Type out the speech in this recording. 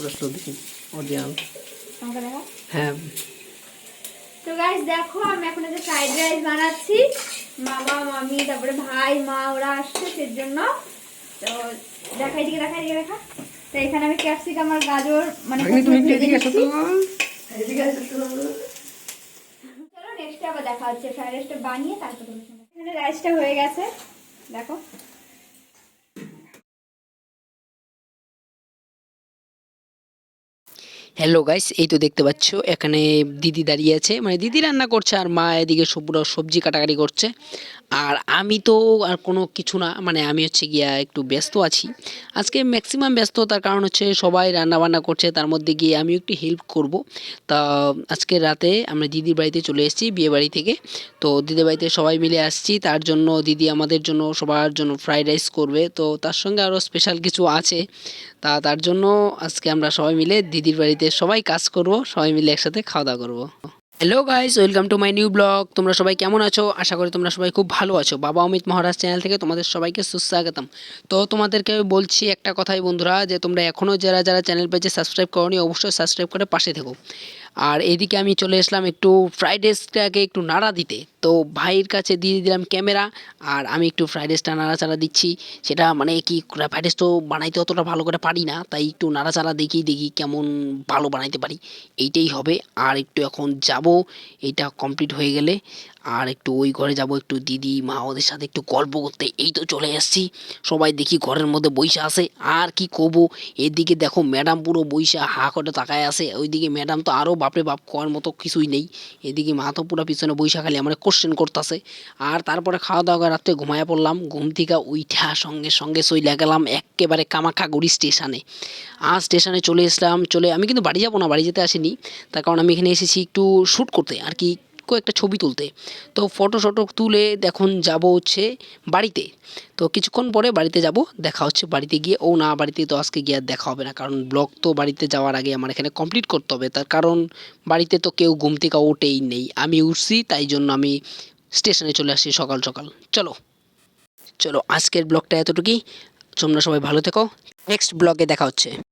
পুরো সবজি অরিজিনাল হ্যাঁ। তো গাইস দেখো আমি এখন একটা ফ্রাইড রাইস বানাচ্ছি। মামা মামি তারপরে ভাই মা ওরা আসছে সেই জন্য তো দেখা এখানে আমি ক্যাপসিকাম আর গাজর মানে তুমি একটু ভেজে এদিকে এসো তো। চলো নেক্সট আবার দেখা হচ্ছে। ফ্রাইড রাইসটা বানিয়ে তারপর এখানে রাইসটা হয়ে গেছে। দেখো। হ্যালো গাইস এই তো দেখতে পাচ্ছ, এখানে দিদি দাঁড়িয়ে আছে। মানে দিদি রান্না করছে আর মা এদিকে সব পুরো সবজি কাটাকাটি করছে। আর আমি তো আর কোনো কিছু না মানে আমি হচ্ছে গিয়া একটু ব্যস্ত আছি। আজকে ম্যাক্সিমাম ব্যস্ত তার কারণ হচ্ছে সবাই রান্নাবান্না করছে, তার মধ্যে গিয়ে আমিও একটু হেল্প করব। তা আজকে রাতে আমরা দিদির বাড়িতে চলে এসেছি বিয়ে বাড়ি থেকে। তো দিদির বাড়িতে সবাই মিলে আসছি, তার জন্য দিদি আমাদের জন্য সবার জন্য ফ্রাইড রাইস করবে। তো তার সঙ্গে আরও স্পেশাল কিছু আছে। তা তার জন্য আজকে আমরা সবাই মিলে দিদির বাড়িতে সবাই কাজ করব, সবাই মিলে একসাথে খাওয়া দাওয়া করব। Hello guys welcome to my new vlog তোমরা সবাই কেমন আছো? আশা করি তোমরা সবাই খুব ভালো আছো। বাবা অমিত মহারাজ চ্যানেল থেকে তোমাদের সবাইকে সুস্বাগতম। তো তোমাদেরকে বলছি একটা কথাই বন্ধুরা, যে তোমরা এখনও যারা যারা চ্যানেল পেয়েছে সাবস্ক্রাইব করো অবশ্যই সাবস্ক্রাইব করে পাশে থেকো। আর এদিকে আমি চলে আসলাম একটু ফ্রাইড রাইসটাকে একটু নাড়া দিতে। তো ভাইয়ের কাছে দিয়ে দিলাম ক্যামেরা আর আমি একটু ফ্রাইড রাইসটা নাড়াচাড়া দিচ্ছি। সেটা মানে কি ফ্রাইড রাইস তো বানাইতে অতটা ভালো করে পারি না, তাই একটু নাড়াচাড়া দেখি দেখি কেমন ভালো বানাইতে পারি। এইটাই হবে, আর একটু এখন যাব, এটা কমপ্লিট হয়ে গেলে। আর একটু ওই ঘরে যাব, একটু দিদি, মা ওদের সাথে একটু গল্প করতে। এই তো চলে এসেছি। সবাই দেখি ঘরের মধ্যে বইসা আছে। আর কি করব? এদিকে দেখো ম্যাডাম পুরো বইসা হা করে তাকায় আছে। ওইদিকে ম্যাডাম তো আরও বাপরে বাপ করার মতো কিছুই নেই। এদিকে মা তো পুরো পিছনে বইসা খালি আমার কোশ্চেন করতেছে। আর তারপরে খাওয়া দাওয়া করে রাত্রে ঘুমায়া পড়লাম। ঘুম থেকে উইঠা সঙ্গে সঙ্গে চইলা গেলাম একেবারে কামাখাগুড়ি স্টেশনে আর স্টেশনে চলে এসলাম। চলে আমি কিন্তু বাড়ি যাব না, বাড়ি যেতে আসিনি। তার কারণ আমি এখানে এসেছি একটু শ্যুট করতে। আর কি একটা ছবি তুলতে। তো ফটো শটো তুলে এখন যাব হচ্ছে বাড়িতে। তো কিছুক্ষণ পরে বাড়িতে যাব, দেখা হচ্ছে বাড়িতে গিয়ে। ও না, বাড়িতে তো আজকে গিয়ে আর দেখা হবে না। কারণ ব্লগ তো বাড়িতে যাওয়ার আগে আমার এখানে কমপ্লিট করতে হবে। তার কারণ বাড়িতে তো কেউ ঘুম থেকে ওঠেই নেই। আমি উঠছি, তাই জন্য আমি স্টেশনে চলে আসি সকাল সকাল। চলো। চলো, আজকের ব্লগটা এতটুকুই। তোমরা সবাই ভালো থেকো। নেক্সট ব্লগে দেখা হচ্ছে।